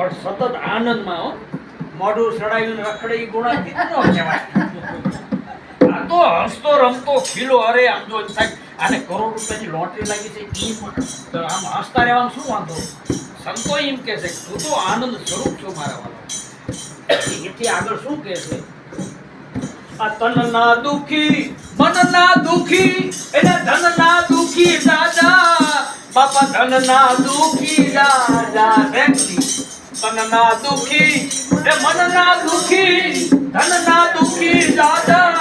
પણ સતત આનંદમાં, હો. મોઢું સડાયું રખડે ગુણાતીત નો કહેવાય. આ તો હસતો રમતો ખીલો અરે આમ જો સાહેબ, આને કરોડ રૂપિયાની લોટરી લાગી છે એ આમ હસતા રહેવાનું શું વાંધો? સંતો એમ કહે છે, તું તો આનંદ સ્વરૂપ છો મારા વાળો. એથી આગળ શું કહે છે? આ તનના દુખી મનના દુખી, એને ધનના દુખી દાદા બાપા ધન ના દુખી દાદા તનના દુખી, એ મનના દુખી, ધનના દુખી જાજા,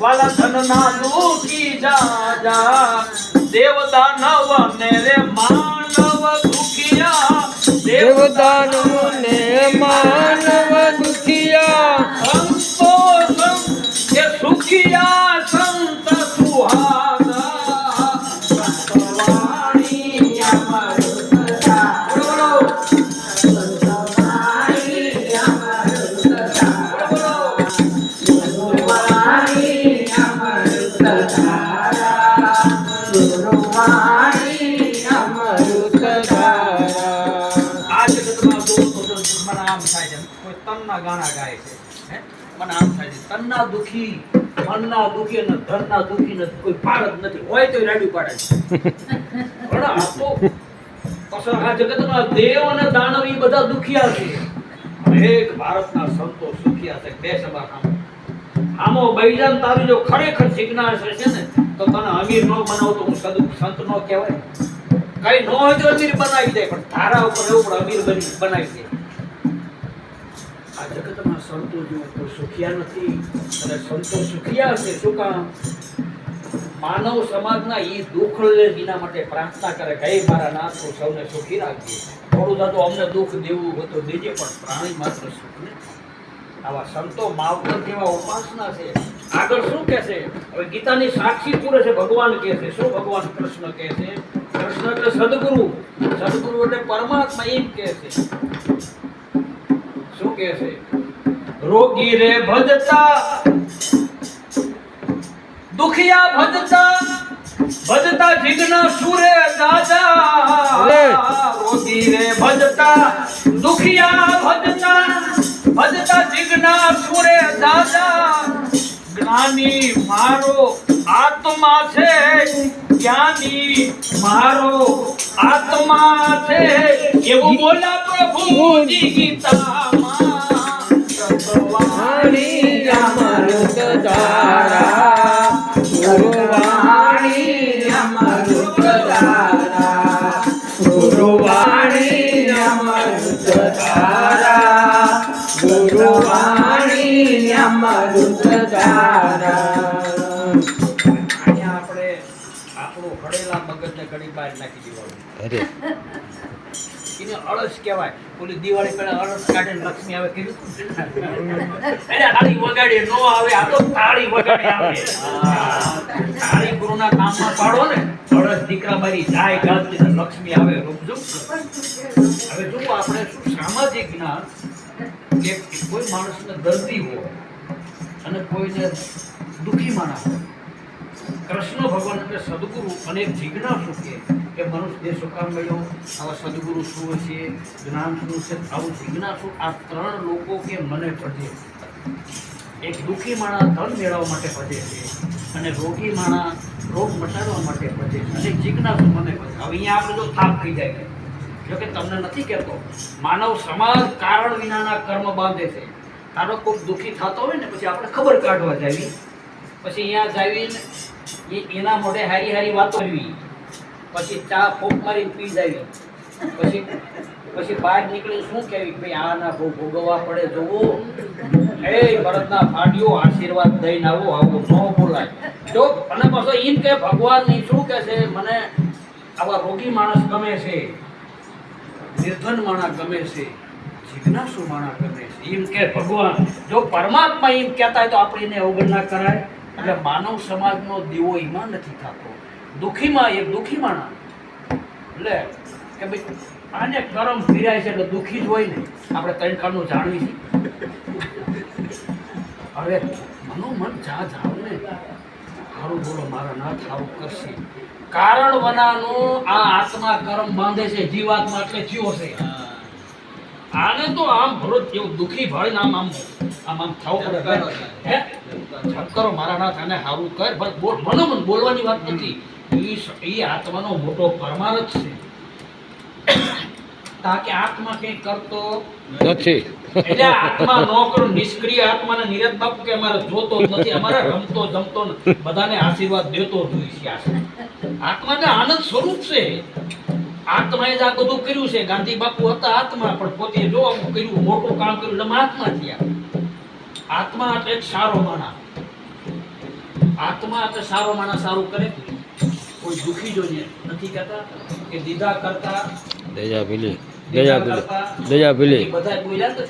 વાલા ધનના દુખી જાજા. દેવતા નવ ને રે માનવ દુખિયા દેવદાનવ ને માનવ દુખિયા. સંત એ સુખિયા આ જગતમાં દોસ્તો જો મને આમ થાય છે કોઈ તનના ગાણા ગાય છે? મને આમ થાય છે તનના દુખી મનના દુખી અને ધનના દુખી નથી કોઈ પાર નથી હોય તો રાડ્યું પાડે છે તો સંતો સુખિયા છે બે આમો બૈજાન તારું જો ખરેખર શીખનાર છે ને તો તને અમીર ન બનાવ તો હું સંત નો કહેવાય કઈ ન હોય તો અમીર બનાવી દે, પણ તારા ઉપર એવું પણ અમીર બની બનાવી દે. આ જગતમાં સંતો જો કોઈ સુખિયા નથી, અને સંતો સુખિયા છે શું કામ? માનવ સમાજના એ દુઃખ લે એના માટે પ્રાર્થના કરે કે મારા નાથ, સૌને સુખી રાખજે. થોડું થતું અમને દુઃખ દેવું હોય તો દેજે, પણ પ્રાણી માત્ર સુખ ને આવા સંતો માવતર જેવા ઉપાસના છે. આગળ શું કહે છે હવે ગીતાની સાક્ષી પૂરે છે, ભગવાન કહે છે શું ભગવાન કૃષ્ણ કહે છે કૃષ્ણ એટલે સદગુરુ. સદગુરુ એટલે પરમાત્મા એમ કે છે. શું કે છે? રોગી રે ભજતા દુખિયા ભજતા ભજતા જીગના સુરે. દાદા. રોગી રે ભજતા દુખિયા ભજતા ભજતા જીગના સુરે દાદા. જ્ઞાની મારો આત્મા છે. જ્ઞાની મારો આત્મા છે. એવું બોલા પ્રભુજી ગીતામાં. વાણી ઘડી બહાર નાખી દેવાનું એને અળસ કહેવાય. ઓલી દિવાળી પહેલા અળસ કાઢીને લક્ષ્મી આવે કીધું તાળી વગાડી નો આવે. આ તો તાળી વગાડી આવે. તાળી ગુરુના કામમાં પાડો ને અળસ દીકરા મારી જાય ગાતી લક્ષ્મી આવે. રૂપજુપ હવે જુઓ આપણે શું સામાજિક જ્ઞાન કે કોઈ માણસને દર્દી હોય અને કોઈને દુખી માણસ હોય કૃષ્ણ ભગવાન એટલે સદગુરુ અને જિજ્ઞાસુ કે કે મનુષ્ય દેહ કામ મળ્યો આવા સદગુરુ શું છે? જ્ઞાન શું છે? આવું જિજ્ઞાસુ આ ત્રણ લોકો કે મને ભજે. એક દુઃખી માણા ધન મેળવવા માટે ભજે છે અને રોગી માણા રોગ મટાડવા માટે ભજે છે. અને જિજ્ઞાસુ મને ભજે. હવે અહીંયા આપણે જો થાપ થઈ જાય જો કે તમને નથી કહેતો, માનવ સમાજ કારણ વિનાના કર્મ બાંધે છે. તારો કોઈ દુઃખી થતો હોય ને, પછી આપણે ખબર કાઢવા જાવી. પછી અહીંયા જાવીને એ એના મોઢે હારી હારી વાતો કરવી. પછી ચા ફોક મારી પી જાવી. પછી પછી બહાર નીકળી શું કહેવી? ભાઈ, આના બહુ ભોગવવા પડે જોવો એ ભરતના ફાડ્યો આશીર્વાદ દઈને આવો આવો, ન બોલાય. જો, અને પાછો એમ કે ભગવાનની શું કે છે? મને આવા રોગી માણસ ગમે છે. નિર્ધન માણસ ગમે છે. જિજ્ઞાસુ માણસ ગમે છે. એમ કે ભગવાન. જો પરમાત્મા એમ કહેતા હોય તો આપણે એને અવગણના કરાય. એટલે માનવ સમાજનો દીવો એમાં નથી થતો. દુઃખીમાં એ દુઃખી માણા એટલે કે ભાઈ આને કરમ ફિરાય છે એટલે દુખી જ હોય ને. આપણે ત્રણ કાળનું જાણવી છીએ હવે મનોમન જા જાવ ને. હારું બોલો મારા ના થાવું કરશે. કારણ વનાનું આ આત્મા કર્મ બાંધે છે જીવાત્મા એટલે જીવો છે? આને તો આમ ભરોત જેવું દુઃખી ભાળીને આમ આમ આમ આમ થવું પડે. હે? છક્કરો મારા નાથ આને સારું કર. બસ મને બોલવાની વાત નથી. એ આત્માનો મોટો પરમાર્થ છે. તાકે આત્મા કંઈ કરતો નથી. એટલે આત્મા નો નિષ્ક્રિય આત્માને નિરત બાપુ કે અમારે જોતો જ નથી. અમારે રમતો જમતો બધાને આશીર્વાદ દેતો જ હોય છે આત્માને આનંદ સ્વરૂપ છે. આત્માએ જ આ બધું કર્યું છે. ગાંધી બાપુ હતા આત્મા પણ પોતે જો કર્યું મોટું કામ કર્યું એટલે આત્મા થયા. આત્મા એટલે એક સારો માણા આત્મા એટલે સારો માણા સારું કરે કોઈ દુખી જોઈએ નથી કહેતા કે દીધા કરતા દયા ભીલી દયા ભીલી દયા ભીલી. બધા બધાય બોલ્યા તો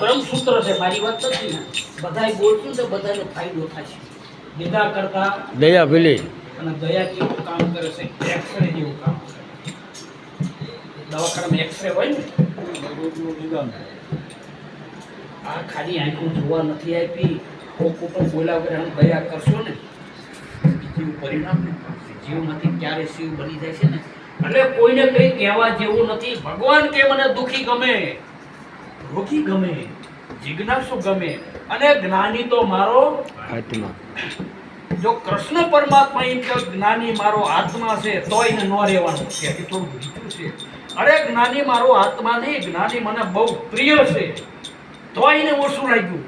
બ્રહ્મ સૂત્ર છે મારી વાત નથી. બધાય બોલશું તો બધાને ફાયદો થશે દીધા કરતા દયા ભીલી. અને દયા કેવું કામ કરે છે એક્સરે જેવું કામ કરે દવાખાનામાં એક્સરે હોય ને? આ ખાલી આંખું જોવા નથી આપી. કોક ઉપર બોલ્યા વગર આમ દયા કરશો ને. જેવું પરિણામ ને. જીવમાંથી ક્યારે શિવ બની જાય છે ને. એટલે કોઈને કંઈ કહેવા જેવું નથી. ભગવાન કે મને દુખી ગમે? રોગી ગમે? જિજ્ઞાસુ ગમે? અને જ્ઞાની તો મારો આત્મા. જો કૃષ્ણ પરમાત્મા એમ કે જ્ઞાની મારો આત્મા છે તો એને ન રહેવાનું. છે એ થોડું છે. અરે જ્ઞાની મારો આત્મા નહીં. જ્ઞાની મને બહુ પ્રિય છે. તો એને ઓછું લાગ્યું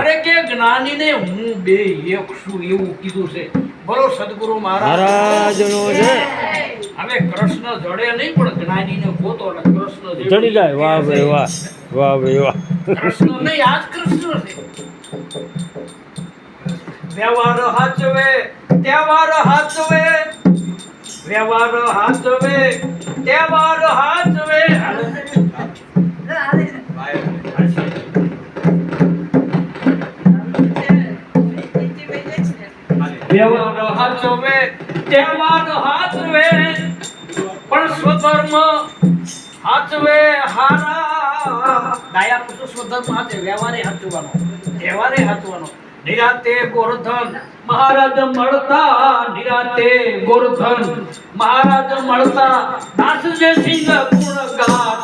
અરે કે જ્ઞાનીને હું બે એક છું એવું કીધું છે? બોલો સદગુરુ મહારાજ. હવે કૃષ્ણ જડે નહીં પણ જ્ઞાનીને ગોતો એટલે કૃષ્ણ જડી જાય. વાહ ભાઈ વાહ. વાહ ભાઈ વાહ. કૃષ્ણ નહીં આજ કૃષ્ણ છે. વ્યવહાર હાચવે તહેવાર હાચવે. વ્યવહાર હાચવે તહેવાર હાચવે. વ્યવહાર હાચવે તહેવાર હાથવે પણ સ્વધર્મ હાથવે હારા. ડાયા પુરુષ સ્વધર્મ હાથે વ્યવહારે હાચવાનો તહેવારે હાચવાનો નિરાતે ગોરધન મહારાજ મળતા નિરાતે ગોરધન મહારાજ મળતા દાસ જે સિંહ ગુણ ગાતા